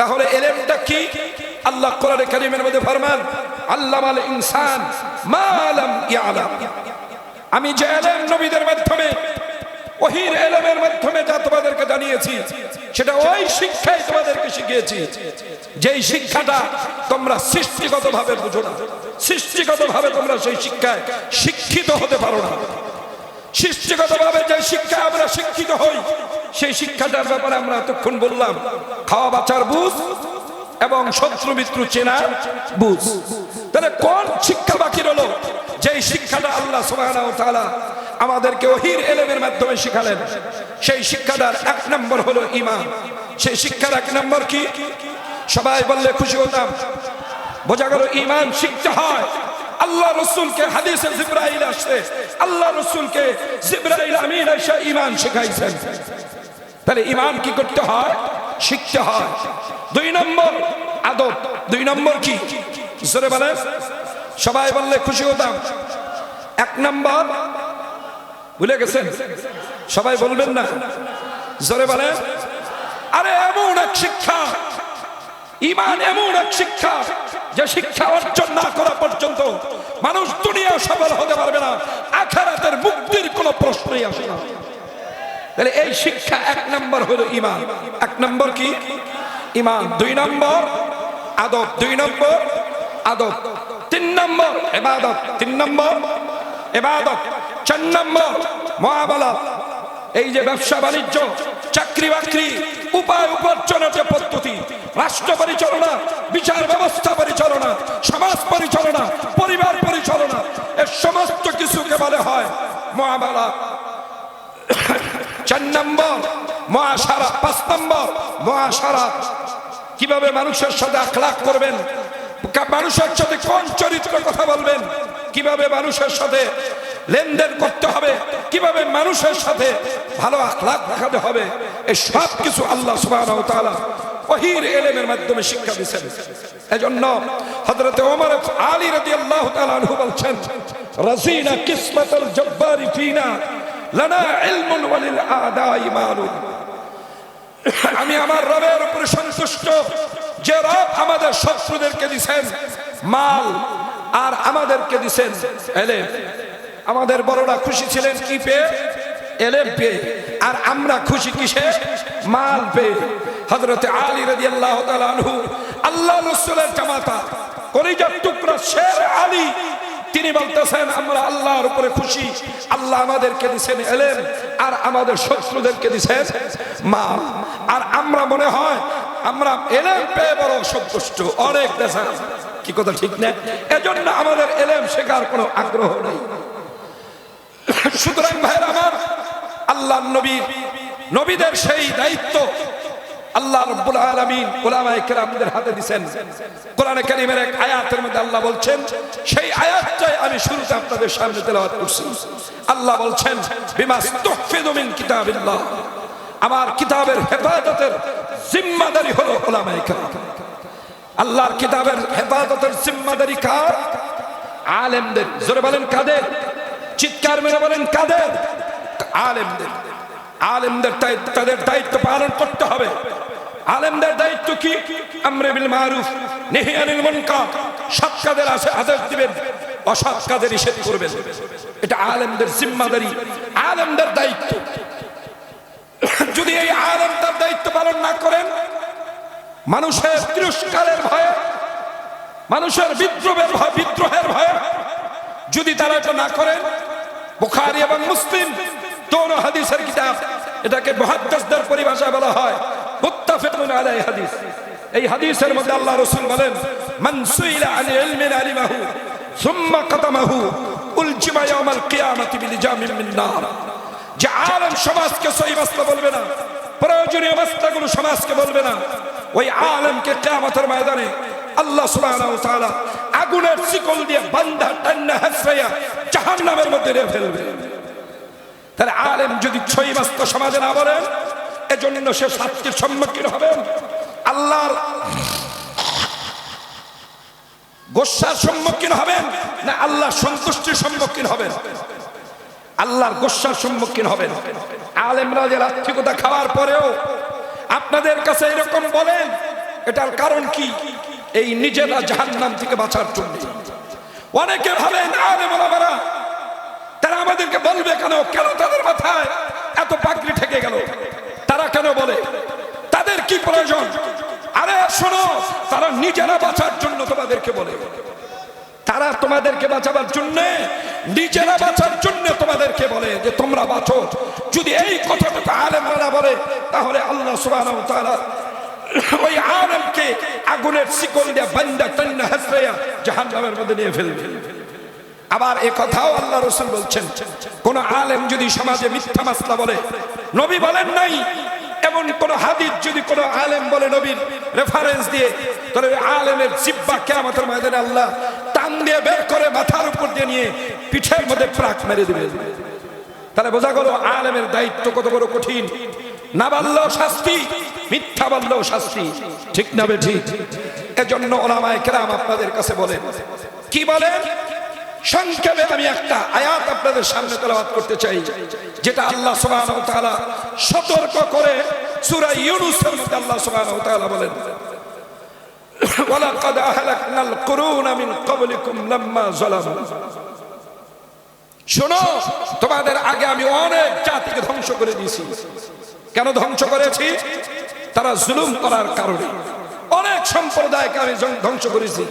তাহলে এলেমটা কি? আল্লাহ কোরআনে কারিমের মধ্যে ফরমান আল্লাহ আল ইনসান মা আলাম ইয়ালাম। আমি যে এলেম নবীদের মাধ্যমে, ওহির এলেমের মাধ্যমে যা তোমাদেরকে জানিয়েছি, সেটা ওই শিক্ষাই তোমাদেরকে শিখিয়েছি। যেই শিক্ষাটা তোমরা সৃষ্টিগতভাবে বুঝো না, সৃষ্টিগতভাবে তোমরা সেই শিক্ষায় শিক্ষিত হতে পারো না। সৃষ্টিগত ভাবে যে শিক্ষা আমরা শিক্ষিত হই, সেই শিক্ষাটার ব্যাপারে আমরা এতক্ষণ বললাম। খাওয়া বাচ্চার বুঝ এবং শত্রু মিত্র চেনা বুঝ। তাহলে কোন শিক্ষা বাকি রলো যেই শিক্ষাটা আল্লাহ আমাদেরকে ওহির এলেমের মাধ্যমে শিখালেন, সেই শিক্ষাটার এক নম্বর হলো ঈমান। সেই শিক্ষার এক নম্বর কি? সবাই বললে খুশি হতাম। বোঝা গেল ঈমান শিখতে হয়। আল্লাহ রসুলকে হাদিসে জিব্রাইল আসছে। আল্লাহ রসুলকে জিব্রাইল আমিন এসে ঈমান শেখাইছেন। তাহলে ঈমান কি করতে হয়? শিখতে হয়। দুই নম্বর আদব। দুই নম্বর কি? জোরে বলেন। সবাই বললে খুশি হতাম। এক নম্বর, ভুলে গেছেন? সবাই বলবেন না। জোরে বলেন। আরে এমন এক শিক্ষা ইমান এমন এক শিক্ষা যে শিক্ষা অর্জন না করা পর্যন্ত মানুষ দুনিয়া সফল হতে পারবে না, আখারাতের মুক্তির কোনো প্রশ্নই আসে না। তাহলে এই শিক্ষা এক নম্বর হলো ইমান। এক নম্বর কি? ইমান দুই নম্বর, আদব দুই নম্বর, আদব তিন নম্বর, এবাদত তিন নম্বর, এবাদত চার নম্বর, মহাবালা। এই যে ব্যবসা বাণিজ্য চাকরি বাকরি উপায় উপার্জনের যে পদ্ধতি, রাষ্ট্র পরিচালনা, বিচার ব্যবস্থা পরিচালনা, সমাজ পরিচালনা, পরিবার পরিচালনা এর সমস্ত কিছুকে বলে হয় মহাবালা। চার নম্বর, মহাসারা। পাঁচ নম্বর, মহাসারা। কীভাবে মানুষের সাথে আখলাখ করবেন? মানুষের সাথে কোন চরিত্র কথা বলবেন? কীভাবে মানুষের সাথে লেনদেন করতে হবে। কীভাবে মানুষের সাথে ভালো আখলাখ দেখাতে হবে? এই সব কিছু আল্লাহ ওয়া তাআলা এলেমের মাধ্যমে শিক্ষা দিয়েছেন। এজন্য হযরত ওমর আলী রাদিয়াল্লাহু তাআলা আনহু বলছেন, রাজিনা কিসমাতাল জব্বারি ফিনা, লানা ইলমুন ওয়ালিল আদাই মালুম আমি আমার রবের উপরে সন্তুষ্ট। যে রব আমাদের শত্রুদেরকে দিছেন মাল, আর আমাদেরকে দিছেন এলেম। আমাদের বড়রা খুশি ছিলেন কি পেয়ে? এলেম আর আমরা খুশি কিসে? মাল পেয়ে। হযরতে আলী তাআলা আনহু, আল্লাহ রাসূলের জামাতা, কলিজার টুকরা আলী, তিনি বলতেছেন, আমরা আল্লাহর উপরে খুশি। আল্লাহ আমাদেরকে দিছেন এলেন আর আমাদের শত্রুদেরকে দিছেন মা আর আমরা মনে হয়, আমরা এলেম পেয়ে বড় সন্তুষ্ট। অনেক দেশা কি কথা ঠিক না? এজন্য আমাদের এলেম শেখার কোনো আগ্রহ নেই। সুতরাং ভাইয়ের আমার আল্লাহ নবীর, নবীদের সেই দায়িত্ব আল্লাহ রাব্বুল আলামিন উলামায়ে কেরামদের হাতে দিবেন কোরআনে কারীমের এক আয়াতের মধ্যে আল্লাহ বলছেন, সেই আয়াতটাই আমি শুরুতে আপনাদের সামনে তেলাওয়াত করছি। আল্লাহ বলছেন বিমাস তুহফিদু মিন কিতাবিল্লাহ। আমার কিতাবের হেফাজতের জিম্মাদারি হলো উলামায়ে কেরাম। আল্লাহর কিতাবের হেফাজতের জিম্মাদারি কার? আলেমদের, জোরে বলেন কাদের? চিৎকার মেরে বলেন, কাদের? আলেমদের। আলেমদের তাদের দায়িত্ব পালন করতে হবে। আলেমদের দায়িত্ব কি? আমরে বিল মারুফ, নেহি আনিল সৎ কাজের আসে, আদেশ দিবেন, অসৎ কাজের নিষেধ করবেন। এটা আলেমদের জিম্মাদারি, আলেমদের দায়িত্ব। যদি এই আলেম তার দায়িত্ব পালন না করেন, মানুষের তিরস্কারের ভয়ে, মানুষের বিদ্রোহের বিদ্রোহের ভয়ে যদি তারা এটা না করেন বুখারী এবং মুসলিম দোনো হাদিসের কিতাব। এটাকে মুহাদ্দিসদের পরিভাষায় বলা হয়। মুত্তাফিকুন আলাইহি হাদিস। এই হাদিসের মধ্যে আল্লাহ রাসূল বলেন, মান সুইলা আন ইলমিন আলিমাহু, সুম্মা কাতামাহু, উলজিমা ইয়াউমাল কিয়ামাতি বিলিজামিন মিন নার। যে আলেম সমাজকে সহি মাসলা বলবে না, প্রয়োজনীয় মাসলাগুলো সমাজকে বলবে না। ওই আলেমকে কিয়ামতের ময়দানে আল্লাহ সুবহানাহু ওয়া তাআলা আগুনের শিকল দিয়ে বান্ধা টান্না হাসরাইয়া জাহান্নামের মধ্যে রেখে ফেলবে। তাহলে আলেম যদি ছয় মাস্ত সমাজে না বলেন এজন্য সে শাস্তির সম্মুখীন হবেন আল্লাহর গোসার সম্মুখীন হবেন না আল্লাহর সন্তুষ্টির সম্মুখীন হবেন আল্লাহর গোসার সম্মুখীন হবেন আলেমরা যে আর্থিকতা খাওয়ার পরেও আপনাদের কাছে এরকম বলেন এটার কারণ কি? এই নিজেরা জাহান্নাম থেকে বাঁচার জন্য। অনেকে ভাবেন আলেম ওলামারা তারা আমাদেরকে বলবে কেন? কেন তাদের মাথায় এত পাগড়ি ঠেকে গেল? তারা কেন বলে? তাদের কি প্রয়োজন? আরে শোনো, তারা নিজেরা বাঁচার জন্য তোমাদেরকে বলে। তারা তোমাদেরকে বাঁচাবার জন্য, নিজেরা বাঁচার জন্য তোমাদেরকে বলে যে তোমরা বাঁচো। যদি এই কথাটুকু আলেমরা বলে, তাহলে আল্লাহ তাআলা ওই আলেমকে আগুনের শিকল দিয়ে বান্দা টান্না হাসরাইয়া জাহান্নামের মধ্যে নিয়ে ফেলবে। আবার এ কথাও আল্লাহ রসুল বলছেন, কোন আলেম যদি সমাজে মিথ্যা মাসলা বলে, নবী বলেন নাই, এমন কোন হাদিস যদি কোন আলেম বলে নবীর রেফারেন্স দিয়ে, তাহলে আলেমের জিব্বা কেয়ামতের ময়দানে আল্লাহ টান দিয়ে বের করে মাথার উপর দিয়ে নিয়ে পিঠের মধ্যে প্রাক মেরে দিবে। তাহলে বোঝা গেল আলেমের দায়িত্ব কত বড় কঠিন। না বাড়লেও শাস্তি মিথ্যা বাড়লেও শাস্তি। ঠিক না ঠিক? এজন্য ওলামায় কেরাম আপনাদের কাছে বলেন কি বলেন সংক্ষেপে আমি একটা আয়াত আপনাদের সামনে তেলাওয়াত করতে চাই, যেটা আল্লাহ তাআলা সতর্ক করে সূরা ইউনূসের মধ্যে আল্লাহ তাআলা বলেন, ওয়ালাকাদ আহলাকনাল কুরুনা মিন ক্বাবলিকুম লাম্মা যালামু। শোনো, তোমাদের আগে আমি অনেক জাতিকে ধ্বংস করে দিয়েছি। কেন ধ্বংস করেছি? তারা জুলুম করার কারণে অনেক সম্প্রদায়কে আমি ধ্বং- ধ্বংস করেছি।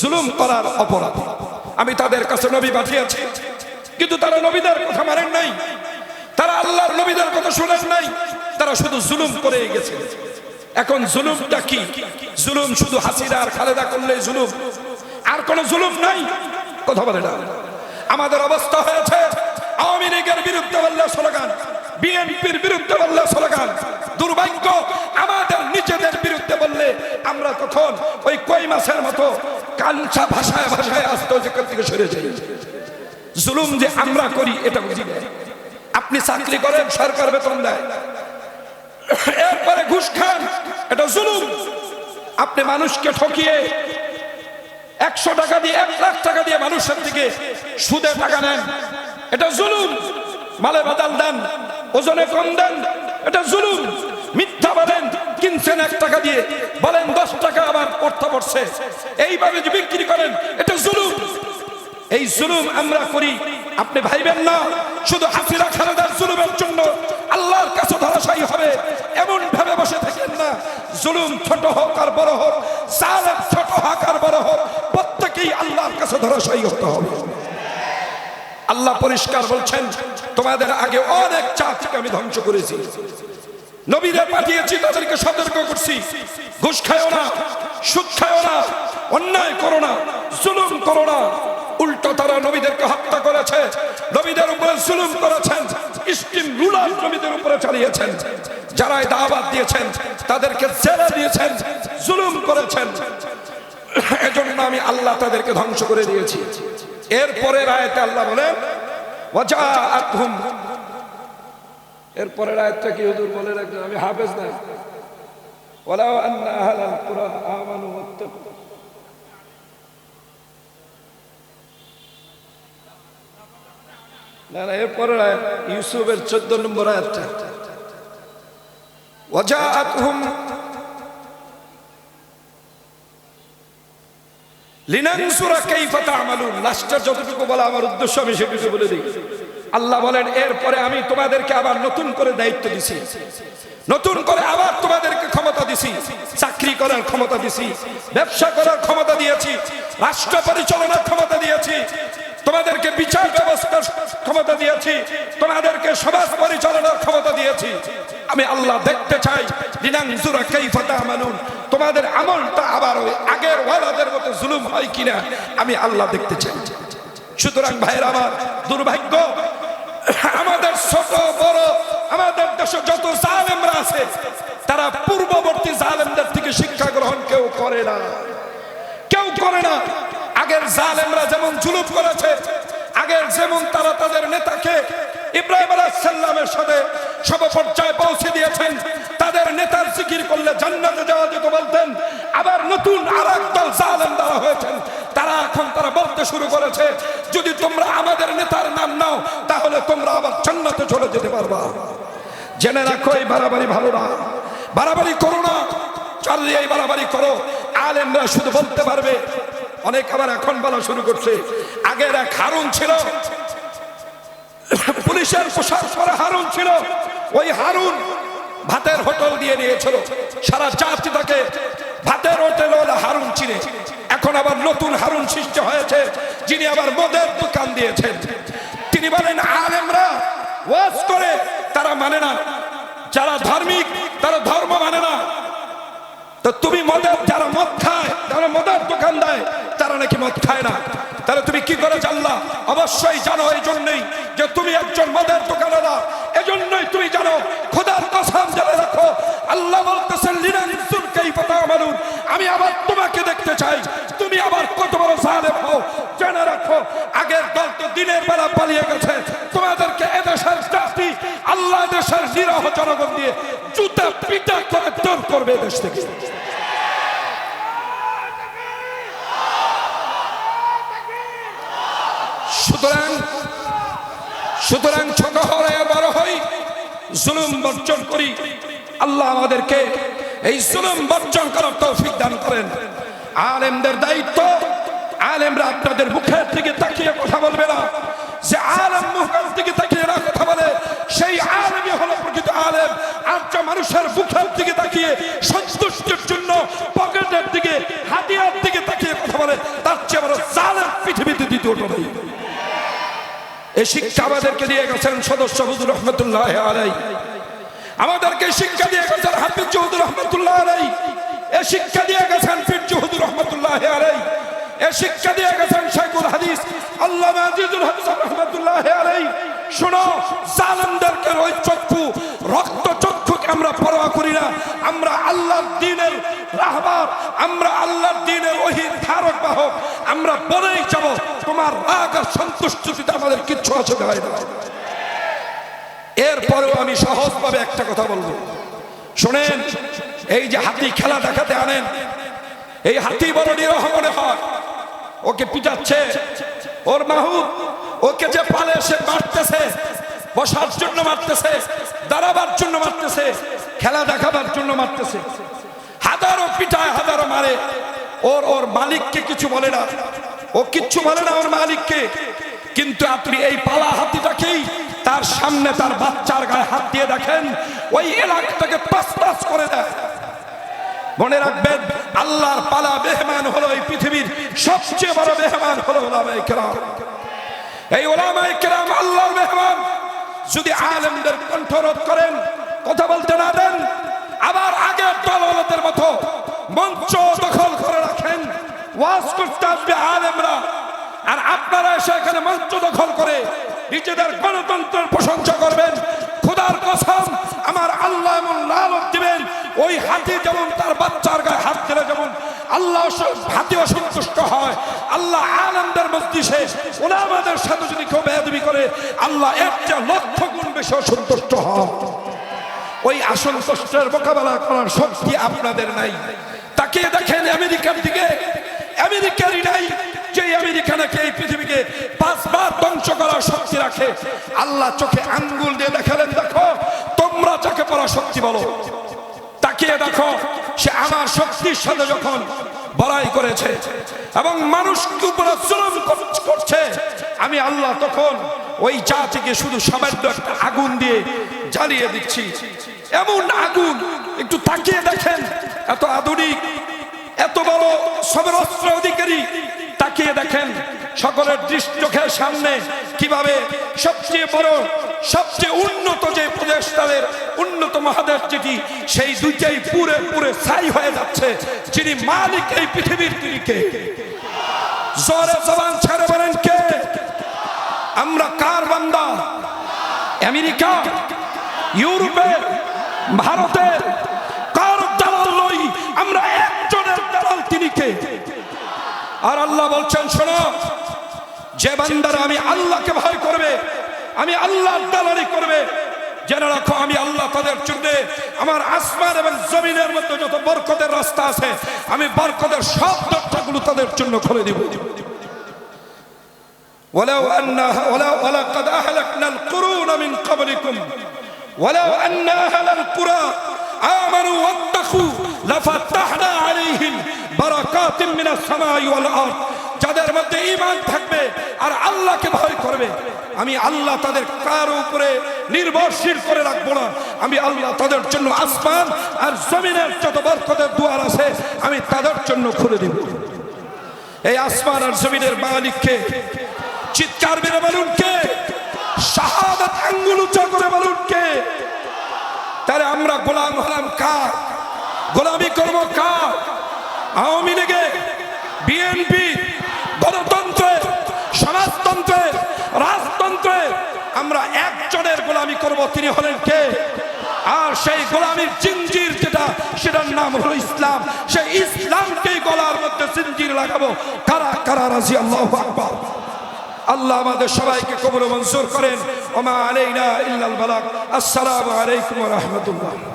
জুলুম করার অপরাধ। আমি তাদের কাছে নবী পাঠিয়েছি। কিন্তু তারা নবীদের কথা মানেন নাই। তারা আল্লাহর নবীদের কথা শুনেন নাই। তারা শুধু জুলুম করে গেছে। এখন জুলুমটা কি? জুলুম শুধু হাসিনা আর খালেদা করলে জুলুম? আর কোন জুলুম নাই? কথা বলে না। আমাদের অবস্থা হয়েছে আওয়ামী লীগের বিরুদ্ধে বললে স্লোগান বিএনপির বিরুদ্ধে বললে স্লোগান, দুর্ভাগ্য, আমাদের নিজেদের বিরুদ্ধে বললে আমরা তখন ওই কই মাসের মতো কাঞ্চা ভাষায় ভাষায় আসতে যেখান থেকে সরে যাই। জুলুম যে আমরা করি এটা বুঝি। আপনি চাকরি করেন, সরকার বেতন দেয়। এরপরে ঘুষ খান, এটা জুলুম। আপনি মানুষকে ঠকিয়ে একশো টাকা দিয়ে, এক লাখ টাকা দিয়ে মানুষের দিকে সুদে টাকা নেন, এটা জুলুম। মালে বাদাল দেন। ওজনে কম দেন। এটা জুলুম। মিথ্যা বলেন, কিনছেন এক টাকা দিয়ে। বলেন, দশ টাকা আবার পড়তে পড়ছে। এইভাবে যে বিক্রি করেন, এটা জুলুম। এই জুলুম আমরা করি। আপনি ভাইবেন না, শুধু হাসিনা খালেদার জুলুমের জন্য আল্লাহর কাছে ধরাশায়ী হবে। এমন ভাবে বসে থাকেন না। জুলুম ছোট হোক আর বড় হোক সালেম ছোট হোক আর বড় হোক, প্রত্যেকেই আল্লাহর কাছে ধরাশায়ী হতে হবে। আল্লাহ পরিষ্কার বলছেন, তোমাদের আগে অনেক জাতিকে আমি ধ্বংস করেছি। নবীদের পাঠিয়েছি, তাদেরকে সতর্ক করছি। ঘুষ খায় না, সুদ খায়ও না, অন্যায় করো না, জুলুম করো না। উল্টো তারা নবীদেরকে হত্যা করেছে, নবীদের উপরে জুলুম করেছেন, স্টিম রুলার নবীদের উপরে চালিয়েছেন। যারা এই দাওয়াত দিয়েছেন, তাদেরকে জেলে দিয়েছেন, জুলুম করেছেন। এজন্য আমি আল্লাহ তাদেরকে ধ্বংস করে দিয়েছি। এরপরে রায়তে আল্লাহ বলেন ওয়াজাআতহুম। এরপরে রায়তটা কি হুজুর বলে রাখবেন? আমি হাফেজ না। ওয়ালাউ আন্না আহলাল কুরা আমানু ওয়াত্তাকু না না এরপরে আয়াত, ইউসুফের চোদ্দ নম্বর আয়াতটা। ওয়াজাআতহুম আমার উদ্দেশ্য বলে বলেন, এরপরে আমি তোমাদেরকে আবার নতুন করে দায়িত্ব দিছি। নতুন করে আবার তোমাদেরকে ক্ষমতা চাকরি করার ক্ষমতা ব্যবসা করার ক্ষমতা দিয়েছি। রাষ্ট্র পরিচালনার ক্ষমতা দিয়েছি। তোমাদেরকে বিচার ব্যবস্থার ক্ষমতা দিয়েছি। তোমাদেরকে সমাজ পরিচালনার ক্ষমতা দিয়েছি। আমি আল্লাহ দেখতে চাই। তোমাদের আমলটা আবার ওই আগের ওয়ালাদের মতো জুলুম হয় কিনা আমি আল্লাহ দেখতে চাই। সুতরাং ভাইয়ের আমার দুর্ভাগ্য, আমাদের ছোট, বড়, আমাদের দেশে যত জালেমরা আছে, তারা পূর্ববর্তী জালেমদের থেকে শিক্ষা গ্রহণ কেউ করে না। কেউ করে না। আগের জালেমরা যেমন জুলুম করেছে, আগের যেমন তারা তাদের নেতাকে ইব্রাহিম আলাইহিসসালামের সাথে সব পর্যায়ে পৌঁছে দিয়েছেন, তাদের নেতার জিকির করলে জান্নাতে যাওয়া যেত বলতেন। আবার নতুন আর দল জালেম দ্বারা হয়েছেন। তারা এখন তারা বলতে শুরু করেছে, যদি তোমরা আমাদের নেতার নাম নাও, তাহলে তোমরা আবার জান্নাতে চলে যেতে পারবা। জেনে রাখো এই বাড়াবাড়ি ভালো না। বাড়াবাড়ি করো না। চালিয়ে বাড়াবাড়ি করো। আলেমরা শুধু বলতে পারবে, অনেক আবার এখন বলা শুরু করছে। আগের এক হারুন ছিল, পুলিশের পোশাক পরে হারুন ছিল, ওই হারুন ভাতের হোটেল দিয়ে নিয়েছিল। সারা জাতি তাকে ভাতের হোটেল হারুন চিনে। এখন আবার নতুন হারুন সৃষ্টি হয়েছে, যিনি আবার মদের দোকান দিয়েছেন। তিনি বলেন, আলেমরা ওয়াজ করে, তারা মানে না। যারা ধার্মিক, তারা ধর্ম মানে না। তো তুমি মদের, যারা মদ খায়, যারা মদের দোকান দেয়, তারা নাকি মদ খায় না? তাহলে তুমি কি করে জানলা অবশ্যই জানো এই জন্যই যে তুমি একজন মদের দোকানেরা এজন্যই তুমি জানো, খোদার কসম জেনে রাখো, আল্লাহ বলতেছেন আমি আবার তোমাকে দেখতে চাই। তুমি আবার কত বড় জালেম হও। জেনে রাখো, আগের দল তো দিনের বেলা পালিয়ে গেছে। তোমাদেরকে এদেশের জাতি, আল্লাহ দেশের নিরহ জনগণ দিয়ে জুতা পিটা করে দূর করবে দেশ থেকে। সুতরাং সুতরাং ছোট হলে বড় হই, জুলুম বর্জন করি। আল্লাহ আমাদেরকে এই জুলুম বর্জন করার তৌফিক দান করেন। আলেমদের দায়িত্ব, আলেমরা আপনাদের মুখের থেকে তাকিয়ে কথা বলবে না। যে আলেম মুখের দিকে তাকিয়ে না কথা বলে, সেই আলেমই হলো প্রকৃত আলেম। যা মানুষের মুখের দিকে তাকিয়ে, সন্তুষ্টির জন্য পকেটের দিকে, হাতিয়ার দিকে তাকিয়ে কথা বলে, তার চেয়ে বড় জালেম পৃথিবীতে দ্বিতীয়টা নেই। এই শিক্ষা আমাদেরকে দিয়ে গেছেন সদস্য হুজুর রহমতুল্লাহ আলাই আমাদেরকে শিক্ষা দিয়ে গেছেন হাফিজ চৌধুর রহমতুল্লাহ আলাই এ শিক্ষা দিয়ে গেছেন ফিরজু হুজুর রহমতুল্লাহ আলাই এ শিক্ষা দিয়ে গেছেন শেখুল হাদিস আল্লাহ আজিজুল হাসান রহমতুল্লাহ আলাই শোনো, জালেমদেরকে ওই চক্ষু, রক্ত চক্ষুকে আমরা পরোয়া করি না। আমরা আল্লাহর দিনের রাহবার, আমরা আল্লাহর দিনের ওহির ধারক বাহক। আমরা বলেই যাব। তোমার রাগ আর সন্তুষ্টিতে আমাদের কিচ্ছু আছে হয় না। এরপরেও আমি সহজভাবে একটা কথা বলব। শোনেন, এই যে হাতি খেলা দেখাতে আনেন, এই হাতি বড় নিরহ মনে হয়। ওকে পিটাচ্ছে। ওর মাহু, ওকে যে পালে সে মারতেছে, বসার জন্য মারতেছে, দাঁড়াবার জন্য মারতেছে, খেলা দেখাবার জন্য মারতেছে। হাজারো পিটায়, হাজারো মারে। ওর ওর মালিককে কিছু বলে না। ও কিচ্ছু বলে না ওর মালিককে। কিন্তু আপনি এই পালা হাতিটাকেই তার সামনে তার বাচ্চার গায়ে হাত দিয়ে দেখেন, ওই এলাকাটাকে পাস পাস করে দেয়। মনে রাখবেন, আল্লাহর পালা মেহমান হলো এই পৃথিবীর সবচেয়ে বড় মেহমান হলো ওলামায়ে কেরাম। এই ওলামায়ে কেরাম আল্লাহর মেহমান। যদি আলেমদের কণ্ঠরোধ করেন, কথা বলতে না দেন, আবার আগের দলদের মতো মঞ্চ দখল করে রাখেন, ওয়াজ করতে আসবে আলেমরা। আর আপনারা এসে এখানে মঞ্চ দখল করে নিজেদের গণতন্ত্রের প্রশংসা করবেন। খোদার কসম, আমার আল্লাহ এমন লালত দিবেন, ওই হাতি যেমন তার বাচ্চার গায়ে হাত দিলে যেমন আল্লাহ হাতি অসন্তুষ্ট হয়। আল্লাহ আনন্দের মস্তিষে ওলামাদের সাথে যদি কেউ বেয়াদবি করে, আল্লাহ চেয়ে লক্ষ গুণ বেশি অসন্তুষ্ট হয়। ওই অসন্তুষ্টের মোকাবেলা করার শক্তি আপনাদের নাই। তাকে দেখেন আমেরিকার দিকে। আমেরিকারই নাই। যে আমেরিকা নাকি এই পৃথিবীকে পাঁচবার ধ্বংস করার শক্তি রাখে, আল্লাহ চোখে আঙ্গুল দিয়ে দেখালেন দেখো, তোমরা যাকে পড়া শক্তি বলো। তাকিয়ে দেখো, সে আমার শক্তির সাথে যখন বড়াই করেছে এবং মানুষকে উপরে কর- করছে আমি আল্লাহ তখন ওই জাতিকে শুধু সামান্য একটা আগুন দিয়ে জ্বালিয়ে দিচ্ছি। এমন আগুন, একটু তাকিয়ে দেখেন, এত আধুনিক, এত বড় সবের অস্ত্র অধিকারী তাকিয়ে দেখেন সকলের দৃষ্টি চোখের সামনে কীভাবে সবচেয়ে বড়, সবচেয়ে উন্নত যে প্রদেশ তাদের উন্নত মহাদেশ যেটি, সেই দুইটাই পুরে পুরে ছাই হয়ে যাচ্ছে। যিনি মালিক এই পৃথিবীর তিনি জোরে জবান ছেড়ে বলেন কে? আমরা কার বান্দা? আমেরিকা? ইউরোপের ভারতের কার দালাল নই? আমরা একজনের দালাল তিনি কে আর আল্লাহ বলছেন শোনো যে বান্দারা আমি আল্লাহকে ভয় করবে আমি আল্লাহর দালালি করবে জেনে রাখো আমি আল্লাহ তাদের জন্য আমার আসমান এবং জমিনের মধ্যে যত বরকতের রাস্তা আছে আমি বরকতের সব দরজাগুলো তাদের জন্য খুলে দিব ولو أن ولو ولقد أهلكنا القرون من قبلكم ولو أن أهل القرى آمنوا واتقوا যাদের মধ্যে ঈমান থাকবে আর আল্লাহকে ভয় করবে। আমি আল্লাহ তাদের কার উপরে নির্ভরশীল করে রাখব না। আমি আল্লাহ তাদের জন্য আসমান আর জমিনের যত বরকতের দুয়ার আছে, আমি তাদের জন্য খুলে দিব। এই আসমান আর জমিনের মালিককে, চিৎকার মেরে বলুন কে? শাহাদাত আঙ্গুল উঁচু করে বলুন কে? তাহলে আমরা গোলাম হলাম কার? গোলামি করব কার? আওয়ামী লীগে বিএনপি, গণতন্ত্রে, সমাজতন্ত্রে, রাজতন্ত্রে আমরা একজনের গোলামি করব, তিনি হলেন কে? আর সেই গোলামির জিঞ্জির যেটা, সেটার নাম হলো ইসলাম। সেই ইসলামকেই গলার মধ্যে জিঞ্জির লাগাবো। কারা কারা রাজি? আল্লাহ আকবার। আল্লাহ আমাদের সবাইকে কবর মঞ্জুর করেন। ওমা আলাইনা ইল্লাল বালাক আসসালামু আলাইকুম রাহমাতুল্লাহ।